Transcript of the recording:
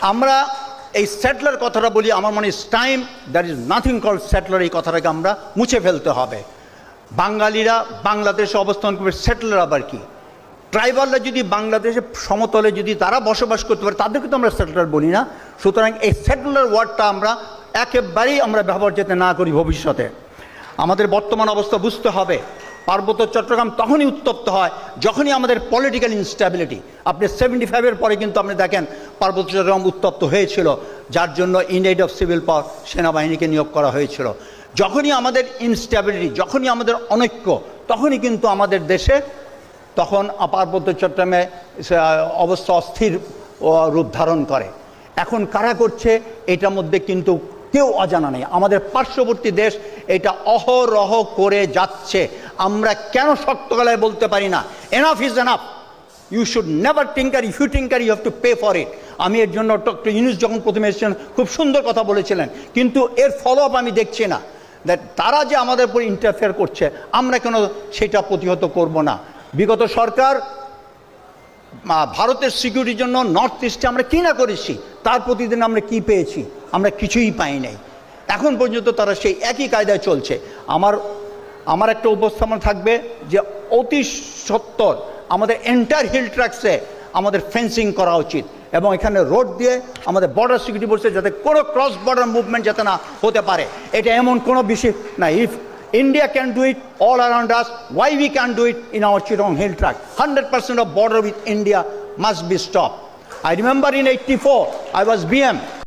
আমরা এই সেটলার কথাটা বলি, আমার মনে time that is nothing call settler এই কথাটাকে আমরা মুছে ফেলতে হবে। বাঙালিরা বাংলাদেশে অবস্থান করবে সেটলার আবার কি? ট্রাইবালরা যদি বাংলাদেশে সমতলে যদি তারা বসবাস করতে পারে, তাদেরকে তো আমরা সেটলার বলি না। সুতরাং এই সেটলার ওয়ার্ডটা আমরা একেবারেই আমরা ব্যবহার যাতে না করি ভবিষ্যতে। আমাদের বর্তমান অবস্থা বুঝতে হবে। পার্বত্য চট্টগ্রাম তখনই উত্তপ্ত হয়, যখনই আমাদের পলিটিক্যাল ইনস্ট্যাবিলিটি আপনি সেভেন্টি ফাইভের পরে কিন্তু আপনি দেখেন পার্বত্য চট্টগ্রাম উত্তপ্ত হয়েছিল, যার জন্য ইন্ডিয়াড অফ সিভিল পাওয়ার সেনাবাহিনীকে নিয়োগ করা হয়েছিল। যখনই আমাদের ইনস্ট্যাবিলিটি যখনই আমাদের অনৈক্য, তখনই কিন্তু আমাদের দেশে তখন পার্বত্য চট্টগ্রামে অবস্থা অস্থির রূপ ধারণ করে। এখন কারা করছে, এটার মধ্যে কিন্তু কেউ অজানা নেই। আমাদের পার্শ্ববর্তী দেশ এটা অহরহ করে যাচ্ছে। আমরা কেন শক্ত গলায় বলতে পারি না? Enough is enough you should never tinker if you tinker you have to pay for it আমি এর জন্য ডক্টর ইউনুস যখন প্রথমে এসেছেন, খুব সুন্দর কথা বলেছিলেন। কিন্তু এর ফলো আপ আমি দেখছি না। দ্যাট তারা যে আমাদের উপর ইন্টারফেয়ার করছে, আমরা কেন সেটা প্রতিহত করব না? বিগত সরকার ভারতের সিকিউরিটির জন্য নর্থ ইস্টে আমরা কী না করেছি? তার প্রতিদিন আমরা কি পেয়েছি? আমরা কিছুই পাই নাই। এখন পর্যন্ত তারা সেই একই কায়দায় চলছে। আমার আমার একটা উপস্থাপনা থাকবে যে অতি সত্তর আমাদের এন্টার হিল ট্র্যাক্সে আমাদের ফেন্সিং করা উচিত এবং এখানে রোড দিয়ে আমাদের বর্ডার সিকিউরিটি বলছে যাতে কোনো ক্রস বর্ডার মুভমেন্ট যাতে না হতে পারে এটা এমন কোনো বিষয় না if India India can do it all around us. Why we can't do it in our Chittagong hill tract? 100% of border with India must be stopped. I remember in 84, I was BM.